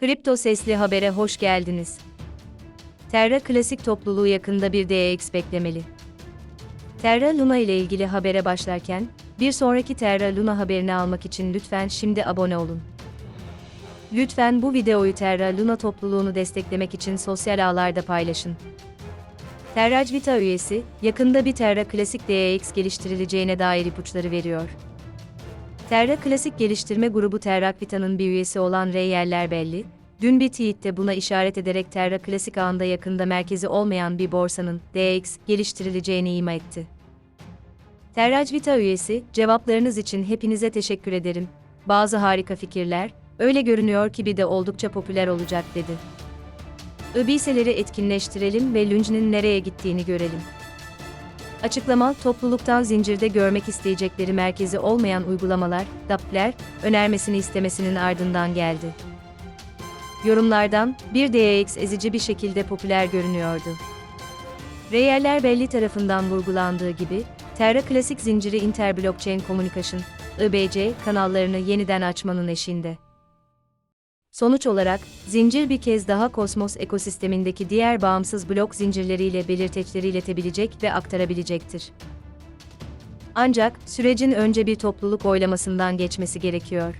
Kripto Sesli Haber'e hoş geldiniz. Terra Klasik topluluğu yakında bir DX beklemeli. Terra Luna ile ilgili habere başlarken, bir sonraki Terra Luna haberini almak için lütfen şimdi abone olun. Lütfen bu videoyu Terra Luna topluluğunu desteklemek için sosyal ağlarda paylaşın. Terraj Vita üyesi, yakında bir Terra Klasik DX geliştirileceğine dair ipuçları veriyor. Terra Klasik Geliştirme Grubu Terrak Vita'nın bir üyesi olan Reyeller belli, dün bir tweette buna işaret ederek Terra Klasik ağında yakında merkezi olmayan bir borsanın, DX, geliştirileceğini ima etti. Terraj Vita üyesi, cevaplarınız için hepinize teşekkür ederim. Bazı harika fikirler, öyle görünüyor ki bir de oldukça popüler olacak dedi. ÖBİS'eleri etkinleştirelim ve Lunge'nin nereye gittiğini görelim. Açıklama, topluluktan zincirde görmek isteyecekleri merkezi olmayan uygulamalar, DAP'ler, önermesini istemesinin ardından geldi. Yorumlardan, bir DAX ezici bir şekilde popüler görünüyordu. Reyeller belli tarafından vurgulandığı gibi, Terra Klasik zinciri Interblockchain Communication, IBC, kanallarını yeniden açmanın eşinde. Sonuç olarak, zincir bir kez daha Kosmos ekosistemindeki diğer bağımsız blok zincirleriyle belirteçleri iletebilecek ve aktarabilecektir. Ancak, sürecin önce bir topluluk oylamasından geçmesi gerekiyor.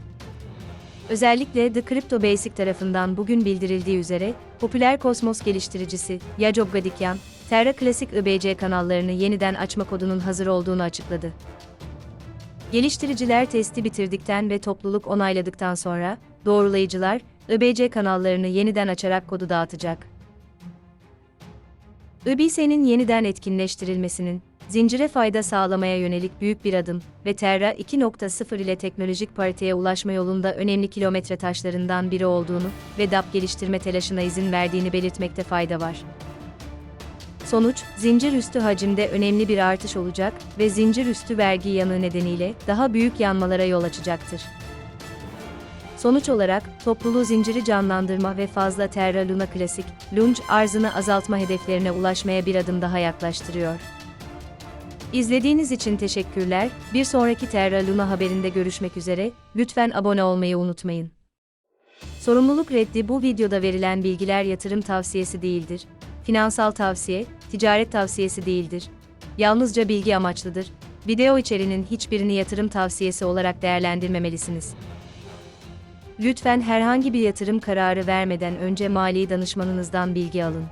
Özellikle The Crypto Basic tarafından bugün bildirildiği üzere, popüler Kosmos geliştiricisi Yajob Gadikyan, Terra Classic IBC kanallarını yeniden açma kodunun hazır olduğunu açıkladı. Geliştiriciler testi bitirdikten ve topluluk onayladıktan sonra, doğrulayıcılar, IBC kanallarını yeniden açarak kodu dağıtacak. IBC'nin yeniden etkinleştirilmesinin, zincire fayda sağlamaya yönelik büyük bir adım ve Terra 2.0 ile teknolojik pariteye ulaşma yolunda önemli kilometre taşlarından biri olduğunu ve DAP geliştirme telaşına izin verdiğini belirtmekte fayda var. Sonuç, zincir üstü hacimde önemli bir artış olacak ve zincir üstü vergi yanığı nedeniyle daha büyük yanmalara yol açacaktır. Sonuç olarak, topluluğu zinciri canlandırma ve fazla Terra Luna Klasik, Lunge arzını azaltma hedeflerine ulaşmaya bir adım daha yaklaştırıyor. İzlediğiniz için teşekkürler, bir sonraki Terra Luna haberinde görüşmek üzere, lütfen abone olmayı unutmayın. Sorumluluk reddi bu videoda verilen bilgiler yatırım tavsiyesi değildir. Finansal tavsiye, ticaret tavsiyesi değildir. Yalnızca bilgi amaçlıdır. Video içeriğinin hiçbirini yatırım tavsiyesi olarak değerlendirmemelisiniz. Lütfen herhangi bir yatırım kararı vermeden önce mali danışmanınızdan bilgi alın.